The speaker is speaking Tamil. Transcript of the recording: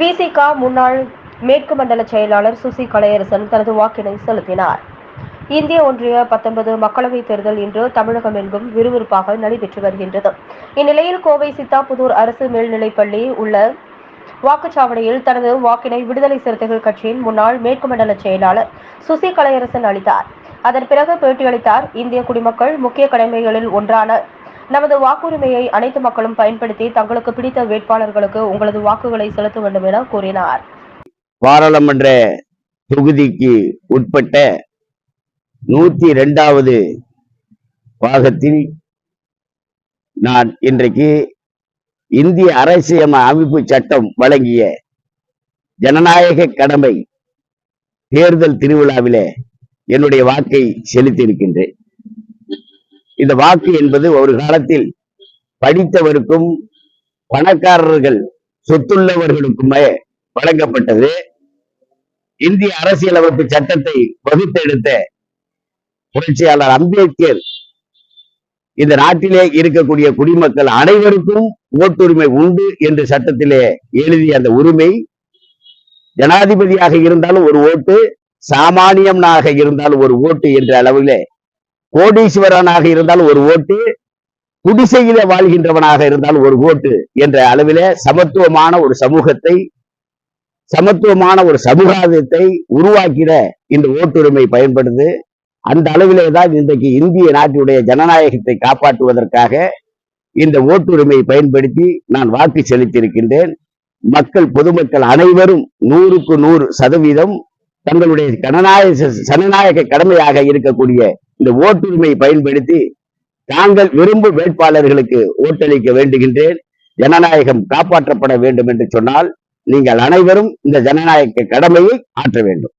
விசிக முன்னாள் மேற்கு மண்டல செயலாளர் சுசி கலையரசன் தனது வாக்கினை செலுத்தினார். இந்திய ஒன்றிய பத்தொன்பது மக்களவைத் தேர்தல் இன்று தமிழகம் எங்கும் விறுவிறுப்பாக நடைபெற்று வருகின்றது. இந்நிலையில் கோவை சித்தாபுதூர் அரசு மேல்நிலைப்பள்ளி உள்ள வாக்குச்சாவடியில் தனது வாக்கினை விடுதலை சிறுத்தைகள் கட்சியின் முன்னாள் மேற்கு மண்டல செயலாளர் சுசி கலையரசன் அளித்தார். அதன் பிறகு பேட்டியளித்தார். இந்திய குடிமக்கள் முக்கிய கடமைகளில் ஒன்றான நமது வாக்குரிமையை அனைத்து மக்களும் பயன்படுத்தி தங்களுக்கு பிடித்த வேட்பாளர்களுக்கு உங்களது வாக்குகளை செலுத்த வேண்டும் என கூறினார். பாராளுமன்ற தொகுதிக்கு உட்பட்ட நூத்தி இரண்டாவது பாகத்தில் நான் இன்றைக்கு இந்திய அரசியல் அமைப்பு சட்டம் வழங்கிய ஜனநாயக கடமை தேர்தல் திருவிழாவிலே என்னுடைய வாக்கை செலுத்தியிருக்கின்றேன். இந்த வாக்கு என்பது ஒரு காலத்தில் படித்தவருக்கும் பணக்காரர்கள் சொத்துள்ளவர்களுக்குமே வழங்கப்பட்டது. இந்திய அரசியலமைப்பு சட்டத்தை வகுத்தெடுத்த புரட்சியாளர் அம்பேத்கர் இந்த நாட்டிலே இருக்கக்கூடிய குடிமக்கள் அனைவருக்கும் ஓட்டுரிமை உண்டு என்று சட்டத்திலே எழுதிய அந்த உரிமை. ஜனாதிபதியாக இருந்தாலும் ஒரு ஓட்டு சாமானியம்னாக இருந்தாலும் ஒரு ஓட்டு என்ற அளவிலே கோடீஸ்வரனாக இருந்தால் ஒரு ஓட்டு குடிசையிலே வாழ்கின்றவனாக இருந்தால் ஒரு ஓட்டு என்ற அளவிலே சமத்துவமான ஒரு சமூகத்தை சமத்துவமான ஒரு சமுதாயத்தை உருவாக்கிட இந்த ஓட்டுரிமை பயன்படுது. அந்த அளவிலே தான் இன்றைக்கு இந்திய நாட்டினுடைய ஜனநாயகத்தை காப்பாற்றுவதற்காக இந்த ஓட்டுரிமையை பயன்படுத்தி நான் வாக்கு செலுத்தியிருக்கின்றேன். மக்கள் பொதுமக்கள் அனைவரும் நூறுக்கு நூறு சதவீதம் தங்களுடைய ஜனநாயக ஜனநாயக கடமையாக இருக்கக்கூடிய இந்த ஓட்டுரிமையை பயன்படுத்தி தாங்கள் விரும்பும் வேட்பாளர்களுக்கு ஓட்டளிக்க வேண்டுகின்றேன். ஜனநாயகம் காப்பாற்றப்பட வேண்டும் என்று சொன்னால் நீங்கள் அனைவரும் இந்த ஜனநாயக கடமையை ஆற்ற வேண்டும்.